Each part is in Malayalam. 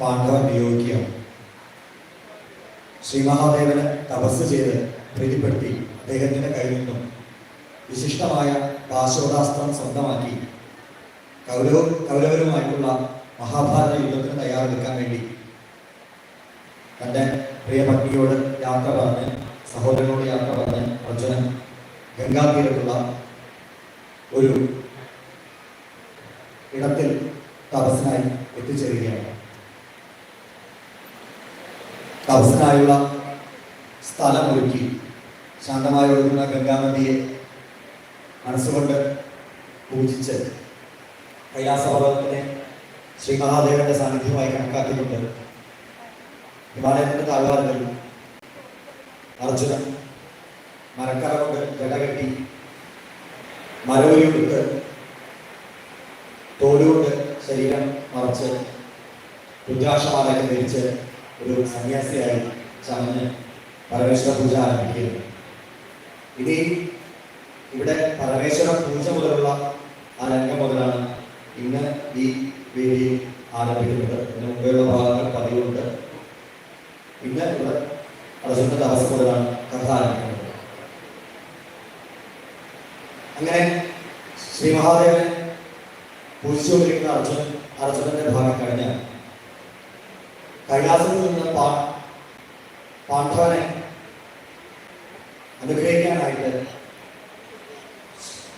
പാണ്ഡവൻ നിയോഗിക്കുകയാണ് ശ്രീ മഹാദേവന് തപസ് ചെയ്ത് പ്രീതിപ്പെടുത്തി അദ്ദേഹത്തിന്റെ കയ്യിൽ നിന്നും വിശിഷ്ടമായ പാശോദാസ്ത്രം സ്വന്തമാക്കി കൗരവ കൗരവരുമായിട്ടുള്ള മഹാഭാരത യുദ്ധത്തിന് തയ്യാറെടുക്കാൻ വേണ്ടി തന്റെ പ്രിയപത്നിയോട് യാത്ര പറഞ്ഞ് സഹോദരനോട് യാത്ര പറഞ്ഞ് അർജുനൻ ഗംഗാതീരത്തുള്ള ഒരു ഇടത്തിൽ തപസ്സിനായി എത്തിച്ചേരുകയാണ്. തപസ്സിനായുള്ള സ്ഥലമൊരുക്കി ശാന്തമായി ഒഴുകുന്ന ഗംഗാനദിയെ മനസ്സുകൊണ്ട് പൂജിച്ച് കൈലാസപർവതത്തിനെ ശ്രീ മഹാദേവന്റെ സാന്നിധ്യമായി കണക്കാക്കിക്കൊണ്ട് ഹിമാലയത്തിന്റെ താഴ്വാരങ്ങളിൽ അർജുനൻ മരക്കറ കൊണ്ട് ജടകെട്ടി മരവരിയെടുത്ത് തോലുകൊണ്ട് ശരീരം മറച്ച് രുദ്രാക്ഷമാലയ്ക്ക് ധരിച്ച് ഒരു സന്യാസിയായി ചമഞ്ഞ് പരമേശ്വര പൂജ ആരംഭിക്കുന്നു. ഇനി ഇവിടെ പരമേശ്വര പൂജ മുതലുള്ള ആ രംഗം മുതലാണ് ഇന്ന് ഈ വേദിയിൽ ആരംഭിക്കുന്നത്. ഇതിന് മുമ്പെയുള്ള ഭാഗങ്ങൾ പതിവുണ്ട്. ഇന്ന് ഇവിടെ അർജുനന്റെ തപസ് മുതലാണ് കഥ ആരംഭിക്കുന്നത്. അങ്ങനെ ശ്രീ മഹാദേവനെ പൂജിച്ചുകൊണ്ടിരിക്കുന്ന അർജുനൻ അർജുനന്റെ ഭാഗം കഴിഞ്ഞ് കൈലാസത്തിൽ നിന്ന് പാ പാണ്ഡവനെ അനുഗ്രഹിക്കാനായിട്ട്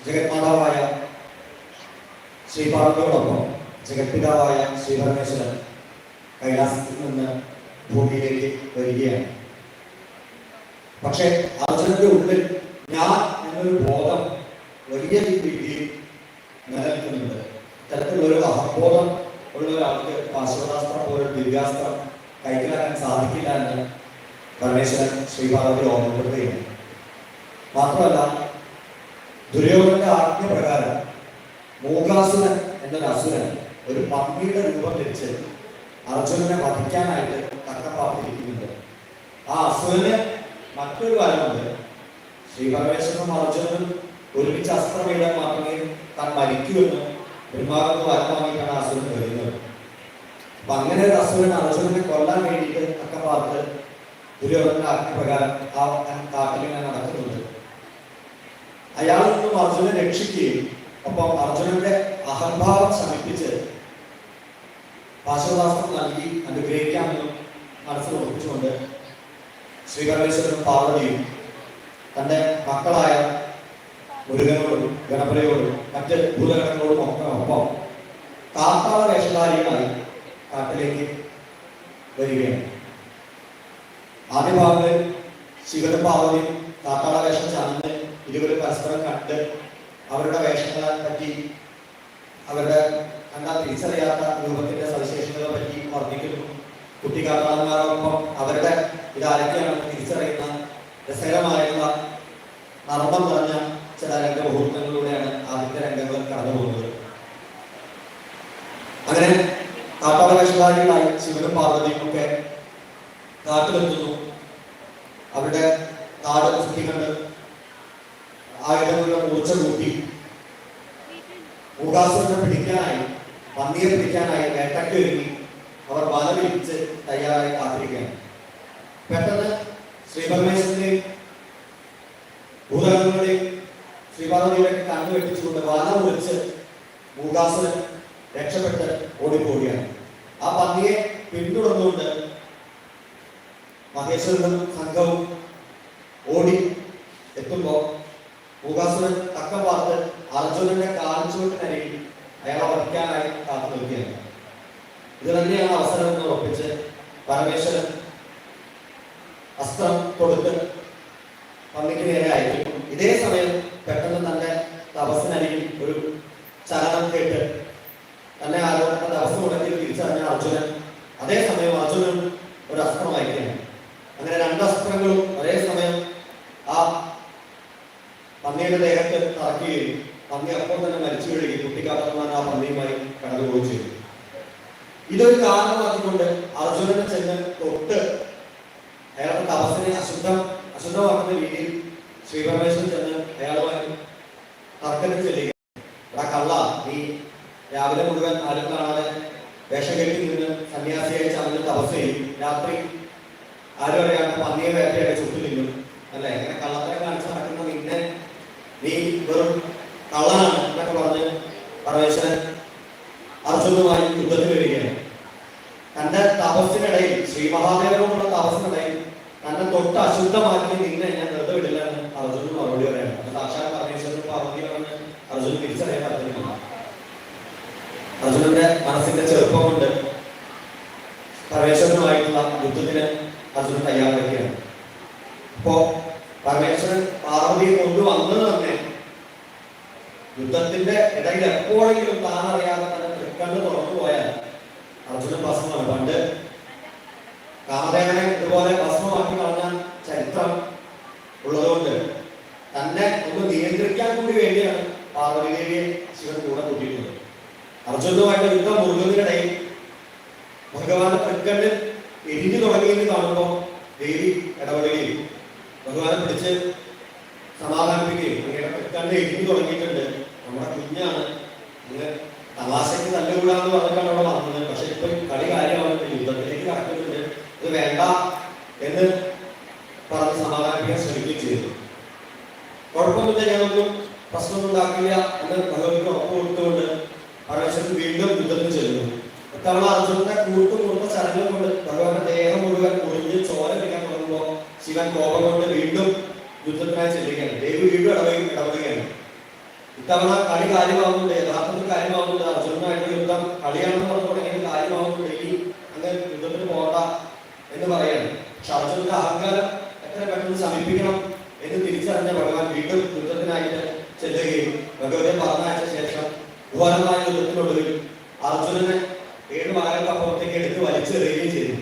ജഗന്മാതാവായ ശ്രീപാർവതിയോടൊപ്പം ജഗത്പിതാവായ ശ്രീപരമേശ്വരൻ കൈലാസത്തിൽ നിന്ന് ഭൂമിയിലേക്ക് വരികയാണ്. പക്ഷേ അർജുനന്റെ ഉള്ളിൽ ഞാൻ എന്നൊരു ബോധം വലിയ രീതിയിൽ നിലനിൽക്കുന്നുണ്ട്. ഇത്തരത്തിലുള്ള ഒരു അഹബോധം ഉള്ള ഒരാൾക്ക് പാശ്വതാസ്ത്രം പോലെ ദിവ്യാസ്ത്രം കൈക്കലാക്കാൻ സാധിക്കില്ല എന്ന് പരമേശ്വരൻ ശ്രീപാർവതി ഓർമ്മപ്പെടുത്തുകയാണ്. മാത്രമല്ല ദുര്യോധനന്റെ ആജ്ഞപ്രകാരം മൂകാസുരൻ എന്നൊരു അസുരൻ ഒരു പന്നിയുടെ രൂപം ധരിച്ച് അർജുനനെ വധിക്കാനായിട്ട് തക്കപ്പാർത്തിരിക്കുന്നുണ്ട് ആ അസുരന് മറ്റൊരു വരമുണ്ട് ശ്രീ പരമേശ്വരനും അർജുനനും ഒരുമിച്ച് അസ്ത്രമേടാൻ മാത്രമേ താൻ മരിക്കുമെന്ന് ബ്രഹ്മാവിന് വരം വാങ്ങിയിട്ടാണ് അപ്പൊ അങ്ങനെ ഒരു അസുരൻ അർജുനനെ കൊല്ലാൻ വേണ്ടിയിട്ട് തക്കപ്പാത്ത് ദുര്യോധനന്റെ ആജ്ഞപ്രകാരം ആ കാട്ടിലിങ്ങനെ നടക്കുന്നുണ്ട്. അയാളിൽ നിന്നും അർജുനെ രക്ഷിക്കുകയും ഒപ്പം അർജുനന്റെ അഹംഭാവം ശമിപ്പിച്ച് പാശ്വദാസം നൽകി അനുഗ്രഹിക്കാമെന്നും മനസ്സിൽ ഉറപ്പിച്ചുകൊണ്ട് ശ്രീപരമേശ്വരനും പാർവതിയും തന്റെ മക്കളായ മുരുകനോടും ഗണപതിയോടും മറ്റ് ഭൂതഗണങ്ങളോടും ഒക്കെ ഒപ്പം കാത്താള വേഷധാരികളായി കാട്ടിലേക്ക് വരികയാണ്. ആദ്യ ഭാഗത്ത് ശിവനും പാർവതിയും കാത്താള വേഷം ചാർന്ന് ഇരുവരും പരസ്പരം കണ്ട് അവരുടെ വേഷങ്ങളെ പറ്റി അവരുടെ കണ്ടാൽ തിരിച്ചറിയാത്ത രൂപത്തിന്റെ സവിശേഷതകളെ പറ്റി വർദ്ധിക്കുന്നു കുട്ടിക്കാട്ടാളന്മാരൊപ്പം അവരുടെ ഇതാരൊക്കെയാണെന്ന് തിരിച്ചറിയുന്ന രസകരമായുള്ള നർമ്മം നിറഞ്ഞ ചില രംഗമുഹൂർത്തങ്ങളിലൂടെയാണ് ആദ്യത്തെ രംഗങ്ങൾ കടന്നു പോകുന്നത് അങ്ങനെ കാട്ടാള വേഷധാരികളായി നാട്ടിലെത്തുന്നു അവരുടെ കാട് സൃഷ്ടിക്കണ്ട് ആയുധങ്ങളുടെ മൂർച്ച കൂട്ടി. മുഖാസുരനെ പിടിക്കാനായി പന്നിയെ പിടിക്കാനായി വേട്ടയ്ക്ക് ഒരുങ്ങി അവർ വല വിരിച്ച് തയ്യാറായി കാത്തിരിക്കുകയാണ്. പെട്ടെന്ന് ശ്രീപരമേശ്വരന്റെയും ഭൂതഗങ്ങളുടെയും ശ്രീപാർവതിയുടെയൊക്കെ കണ്ണു വെട്ടിച്ചുകൊണ്ട് വല മുറിച്ച് മൂകാസുരൻ രക്ഷപ്പെട്ട് ഓടിപ്പോവുകയാണ്. ആ പന്നിയെ പിന്തുടർന്നുകൊണ്ട് മഹേശ്വരനും സംഘവും ഓടി എത്തുമ്പോൾ ഭൂകാസുരൻ തക്കം പാർത്ത് അർജുനന്റെ കാൽച്ചുവട്ടിനരികിൽ അയാളെ വധിക്കാനായി കാത്തു നിൽക്കുകയാണ്. ഇത് തന്നെയാണ് അവസരം എന്ന് ഉറപ്പിച്ച് പരമേശ്വരൻ അസ്ത്രം കൊടുത്ത് പന്നിക്ക് നേരെ അയക്കും. ഇതേ സമയം പെട്ടെന്ന് തന്റെ തപസ്സിനരികിൽ ഒരു ചലനം കേട്ട് തന്നെ ആരോ തപസ് മുടക്കി തിരിച്ചറിഞ്ഞ അർജുനൻ അതേസമയം അർജുനൻ ഒരു അസ്ത്രം അയക്കുകയാണ് അങ്ങനെ രണ്ട് അസ്ത്രങ്ങളും ഒരേ സമയം ആ പന്നിയുടെ ദേഹത്ത് തറക്കുകയും പന്നി അപ്പോൾ തന്നെ മരിച്ചു വീഴുകയും കുട്ടിക്കാത്തമാൻ ആ പന്നിയുമായി കടന്നുപോയി ചെയ്തു. ഇതൊരു കാരണമാക്കിക്കൊണ്ട് അർജുനനെ ചെന്ന് തൊട്ട് അയാളുടെ തപസ്സിനെ അശുദ്ധം അശുദ്ധമാക്കുന്ന രീതിയിൽ ശ്രീപരമേശ്വരൻ ചെന്ന് അയാളുമായി തർക്കത്തിൽ ചെല്ലുക കള്ള നീ രാവിലെ മുഴുവൻ ആരും കാണാതെ വേഷം കെട്ടി നിന്ന് സന്യാസിയായി ചന്ദ്രൻ തപസ് ചെയ്യും രാത്രി ആരും അറിയാണ്ട് പന്നിയെ വേട്ടയുടെ ചുറ്റു നിന്നും അല്ലെ? ഇങ്ങനെ കള്ളത്തരം കാണിച്ച് നടക്കുന്ന നിന്നെ നീ വെറും കള്ളനാണ് എന്നൊക്കെ പറഞ്ഞ് പരമേശ്വരൻ അർജുനുമായി യുദ്ധത്തിൽ വരികയാണ്. തന്റെ തപസ്സിനിടയിൽ ശ്രീ മഹാദേവനോടുള്ള തപസ്സിനിടയിൽ തന്നെ തൊട്ട് അശുദ്ധമാക്കി നിന്നെ ഞാൻ വെറുതെ വിടില്ല എന്ന് അർജുനന് മറുപടി പറയാണ് അത് സാക്ഷാത് പരമേശ്വരൻ പാർവതിയാണെന്ന് അർജുനൻ തിരിച്ചറിയാൻ പറ്റുന്നില്ല അർജുനന്റെ മനസ്സിന്റെ ചെറുപ്പം കൊണ്ട് പരമേശ്വരനുമായിട്ടുള്ള യുദ്ധത്തിന് അർജുനൻ തയ്യാറെടുക്കുകയാണ് അപ്പോ പരമേശ്വരൻ പാർവതിയെ കൊണ്ടുവന്നത് തന്നെ യുദ്ധത്തിന്റെ ഇടയിൽ എപ്പോഴെങ്കിലും താൻ അറിയാതെ തന്നെ തൃക്കണ്ണ് തുറന്നു പോയാൽ അർജുനൻ ഭസ്മമാണ്. പണ്ട് കാമദേവനെ ഇതുപോലെ ഭസ്മമാക്കി കളഞ്ഞ ചരിത്രം ഉള്ളതുകൊണ്ട് തന്നെ ഒന്ന് നിയന്ത്രിക്കാൻ കൂടി വേണ്ടിയാണ് പാർവതി ദേവിയെ ശിവൻ കൂടെ കൂട്ടിയിട്ടുള്ളത്. അർജുനുമായിട്ട് യുദ്ധം മുറുകുന്നതിനിടയിൽ ഭഗവാന്റെ തൃക്കണ്ണിൽ എരിഞ്ഞു തുടങ്ങിയെന്ന് കാണുമ്പോൾ ദേവി ഇടപെടുകയും ഭഗവാനെ പിടിച്ച് സമാധാനിപ്പിക്കുകയും അങ്ങയുടെ തൃക്കണ്ണ് എരിഞ്ഞു തുടങ്ങിയിട്ടുണ്ട്. നമ്മുടെ കുഞ്ഞാണ്. നിങ്ങൾ തമാശയ്ക്ക് തല്ലുകൂടാന്ന് പറഞ്ഞിട്ടാണ് അവിടെ വന്നത്. പക്ഷെ ഇപ്പൊ കളി കാര്യമാണ് യുദ്ധത്തിലേക്ക് കടക്കുന്നുണ്ട്. ഇത് വേണ്ട എന്ന് പറഞ്ഞ് സമാധാനിപ്പിക്കാൻ ശ്രമിക്കുകയും ചെയ്തു. കുഴപ്പമില്ല ഞാനൊന്നും പ്രശ്നമൊന്നും ഉണ്ടാക്കില്ല എന്ന് ഭഗവതിക്ക് ഉറപ്പ് കൊടുത്തുകൊണ്ട് പരമേശ്വരൻ വീണ്ടും യുദ്ധത്തിന് ചെല്ലുന്നു. ഇത്തവണ അർജുനന്റെ കൂട്ടും കൊടുത്ത ചലനം കൊണ്ട് ഭഗവാന്റെ ദേഹം മുഴുവൻ ഒഴിഞ്ഞ് ചോര പിടിക്കാൻ തുടങ്ങുമ്പോൾ ശിവൻ കോപം കൊണ്ട് വീണ്ടും യുദ്ധത്തിനായി ചെല്ലുകയാണ്. ദേവി വീണ്ടും ഇടപെടുകയും ഇടപെടുകയാണ് ഇത്തവണ കളി കാര്യമാകുന്നുണ്ട് യഥാർത്ഥത്തിൽ കാര്യമാകുന്നുണ്ട് അർജുനനായിട്ട് യുദ്ധം കളിയാണെന്ന് പറഞ്ഞുകൊണ്ടെങ്കിൽ കാര്യമാകുന്നുണ്ട് ഈ അങ്ങനെ യുദ്ധത്തിന് പോകണ്ട എന്ന് പറയാണ്. പക്ഷെ അർജുനന്റെ അഹങ്കാരം എത്ര പെട്ടെന്ന് ശമിപ്പിക്കണം എന്ന് തിരിച്ചറിഞ്ഞ ഭഗവാൻ വീണ്ടും യുദ്ധത്തിനായിട്ട് ചെല്ലുകയും ഭഗവതിയെ പറഞ്ഞയച്ച ശേഷം ഘോരമായ യുദ്ധത്തിനൊടുവിൽ അർജുനനെ ഏഴ് മലകൾക്കപ്പുറത്തേക്ക് എടുത്ത് വലിച്ചെറിയുകയും ചെയ്തു.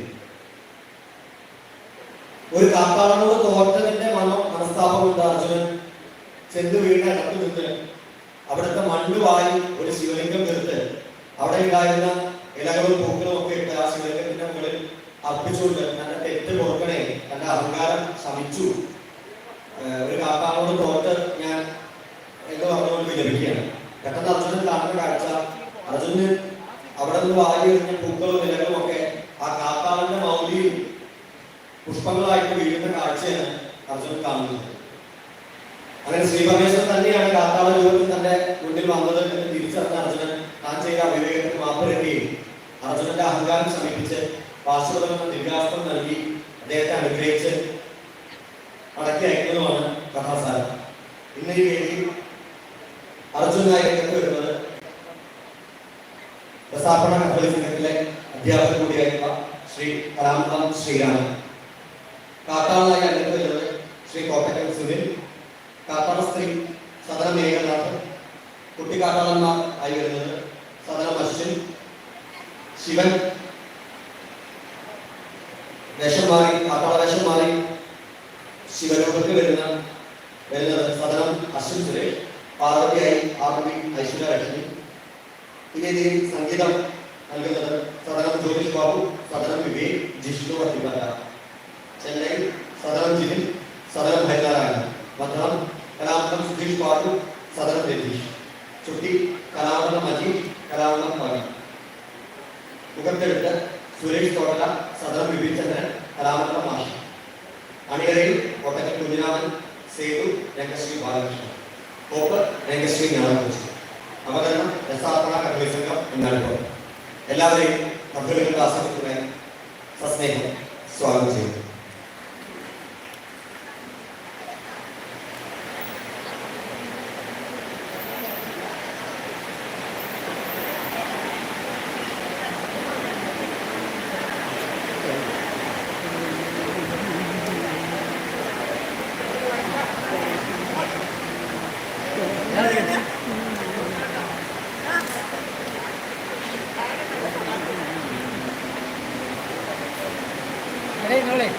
ഒരു കാട്ടാളനോട് തോറ്റതിന്റെ മനോ മനസ്താപം കൊണ്ട് അർജുനൻ. ചെന്ന് വീണ ഇടത്ത് നിന്ന് അവിടുത്തെ മണ്ണ് വാരി ഒരു ശിവലിംഗം തീർത്ത് അവിടെ ഉണ്ടായിരുന്ന ഇലകളും പൂക്കളും ഒക്കെ ഇട്ട് ആ ശിവലിംഗത്തിന്റെ മുകളിൽ അർപ്പിച്ചുകൊണ്ട് തന്റെ തെറ്റ് പൊറുക്കണേ തന്റെ അഹങ്കാരം ശമിച്ചു. ഒരു കാക്കാനോട് തോറ്റ് ഞാൻ എന്ന് പറഞ്ഞുകൊണ്ട് വിലപിക്കുകയാണ്. പെട്ടെന്ന് അർജുനൻ കാണുന്ന കാഴ്ച അർജുനന് അവിടെ വാരിയെറിഞ്ഞ വാരി പൂക്കളും നിലകളും ഒക്കെ ആ കാക്കാളന്റെ മൗലിയിൽ പുഷ്പങ്ങളായിട്ട് വീഴുന്ന കാഴ്ചയാണ് അർജുനൻ കാണുന്നത്. അങ്ങനെ ശ്രീപരമേശ്വരൻ തന്നെയാണ് കാത്താള രൂപത്തിൽ തന്റെ മുന്നിൽ വന്നത് തിരിച്ചറിഞ്ഞ അർജുനൻ താൻ ചെയ്ത അവിവേകത്തിന് മാപ്പ് രക്കുകയും അർജുനന്റെ അഹങ്കാരം സമീപിച്ച് വാസുദേവൻ ദിവ്യാസ്ത്രം നൽകി അദ്ദേഹത്തെ അനുഗ്രഹിച്ച് മടക്കി അയക്കുന്നതുമാണ് കഥാസാരം. ഇന്ന് ഈ വേദി അർജുനായി വരുന്നത് കത്തോലിക് സംഘത്തിലെ അധ്യാപകൻ കൂടിയായിരുന്ന ശ്രീ കലാമന്ദം ശ്രീരാമൻ. കാട്ടാളായി രംഗത്ത് ശ്രീ കോട്ടക്കൽ സുനിൽ. കാട്ടാള സ്ത്രീ സദന മേഘനാഥ്. കുട്ടിക്കാട്ടാളന്മാർ ആയി വരുന്നത് സദന അശ്വിൻ ശിവൻ. വേഷം മാറി കാട്ടാള വേഷം മാറി ശിവരൂപത്തിൽ വരുന്ന വരുന്നത് സദനം അശ്വിൻ സുരേഷ്. പാർവതിയായി ആർമി ഐശ്വര്യ ലക്ഷ്മി. ഈ രീതിയിൽ സംഗീതം നൽകുന്നത് സദനം ജ്യോതിഷ് ബാബു സദനം വിവേക് ജിഷ്ണു അധികാര ചെന്നൈ സദനം ജിതിൻ സദനം ഹരിനാരായണൻ മദ്രാം കലാമണ്ഡലം സുധീഷ് ബാബു സദനം രതീഷ് ചുട്ടി കലാമണ്ഡലം അജീഷ് കലാമണ്ഡലം പവി മുഖത്തെടുത്ത് സുരേഷ് തോട്ടല സദനം വിപിൻ ചന്ദ്രൻ കലാമണ്ഡലം മാഷി അണിയറയിൽ കോട്ടക്കൽ കുഞ്ഞിരാമൻ സേതു രംഗശ്രീ ബാലകൃഷ്ണൻ കോപ്പ് രംഗശ്രീ ജ്ഞാനകൃഷ്ണൻ അവതരണം കർമ്മ സംഘം എല്ലാവരെയും പദ്ധതികളുടെ ആസക്തികളെ സസ്നേഹം സ്വാഗതം ചെയ്യുന്നു. lên